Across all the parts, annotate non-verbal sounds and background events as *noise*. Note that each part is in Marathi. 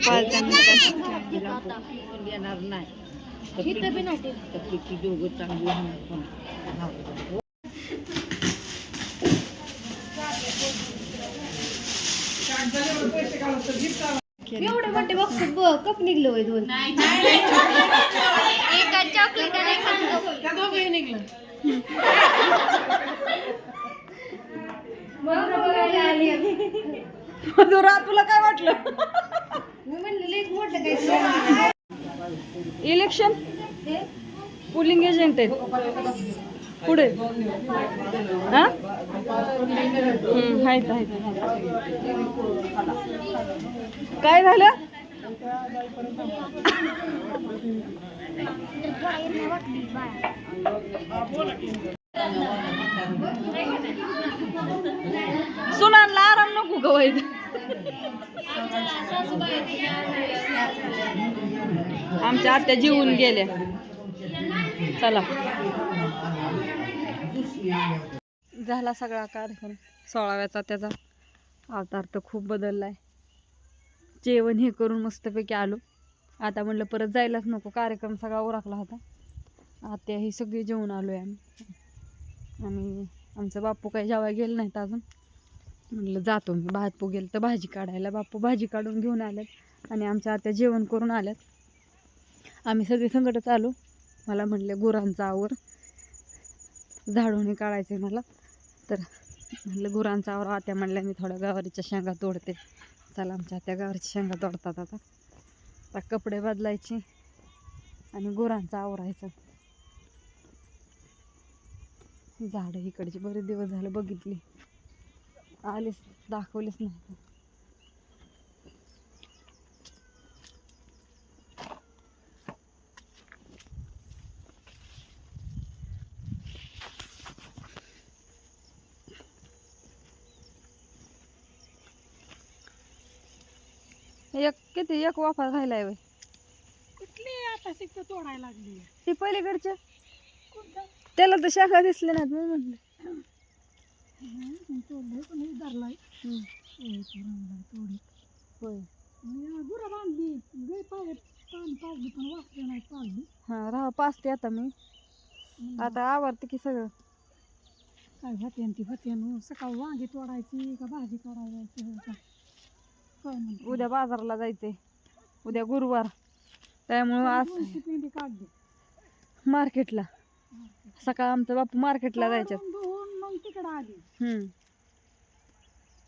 पाच येणार नाही किती दोघं चांगली. एवढे मोठे बॉक्स कप निघलं दोन एका चॉकलेट आणि *laughs* *laughs* मधुरा तुला काय वाटलं? इलेक्शन पोलिंग एजंट आहेत. पुढे हा? हम्म, आहेत आहेत काय झालं? सुनांना आराम नको गवायत आमच्या आत्या जीवून गेल्या. चला. झाला सगळा कार्यक्रम. सोळाव्याचा त्याचा अवतार तर खूप बदललाय. जेवण हे करून मस्तपैकी आलो. आता म्हणलं परत जायलाच नको. कार्यक्रम सगळा ओरखला होता. आत्या ही सगळी जेवून आलो आहे आम्ही. आम्ही आमचं बापू काही जेवाय गेलं नाहीत अजून. म्हणलं जातो मी बापू गेलं तर भाजी काढायला बापू भाजी काढून घेऊन आल्यात आणि आमच्या आत्या जेवण करून आल्यात. आम्ही सगळे संकटच आलो. मला म्हणले गुरांचा आवर. झाडून काढायचं आहे मला. तर म्हणलं गुरांचा आवर. आत्या म्हणल्या मी थोड्या गवारीच्या शेंगा तोडते. चला आमच्या आत्या गवारीच्या शेंगा तोडतात आता. आता कपडे बदलायचे आणि गुरांचं आवरायचं. झाडं इकडची बरेच दिवस झालं बघितली. आलीच दाखवलीच नाही. एक किती एक वाफा राहिलाय वय कुठली आता शिकत तोडायला लागली. ती पलीकडच्या त्याला तर शाखा दिसल्या नाहीत म्हणून म्हणलं. तोडलंय पण धरलाय हम्म. होय. गुरं बांधली. गै पाय पान पाजली पण वाचलं नाही पाजली हा राहा आता मी. आता आवडते की सगळं. काय होते ती होते सकाळी वांगी तोडायची का भाजी करायची का? काय म्हणते? उद्या बाजारला जायचंय. उद्या गुरुवार. त्यामुळं आज दोनशे पेंडी काढली. मार्केटला. सकाळ आमचं बापू मार्केटला जायच्यात मग तिकडं आली. हम्म.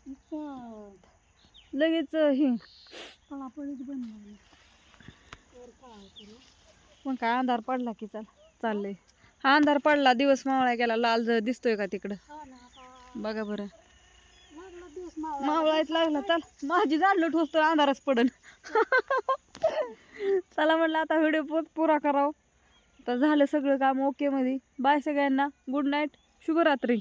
इतकं लगेच हे. पळापळीच बनवली तर काय करू? मग काय अंधार पडला की चाल चाललंय. हा अंधार पडला दिवस मावळा गेला लाल जर दिसतोय का तिकडं? हा ना आता. बघा बरं. लागला दिवस मावळा. मावळायच लागला चल. माझी जाडलं ठोसतो अंधारच पडन *laughs* चला म्हटलं आता व्हिडिओ पुरा करावं. तर झालं सगळं काम ओके मध्ये. बाय सगळ्यांना. गुड नाईट शुभरात्री.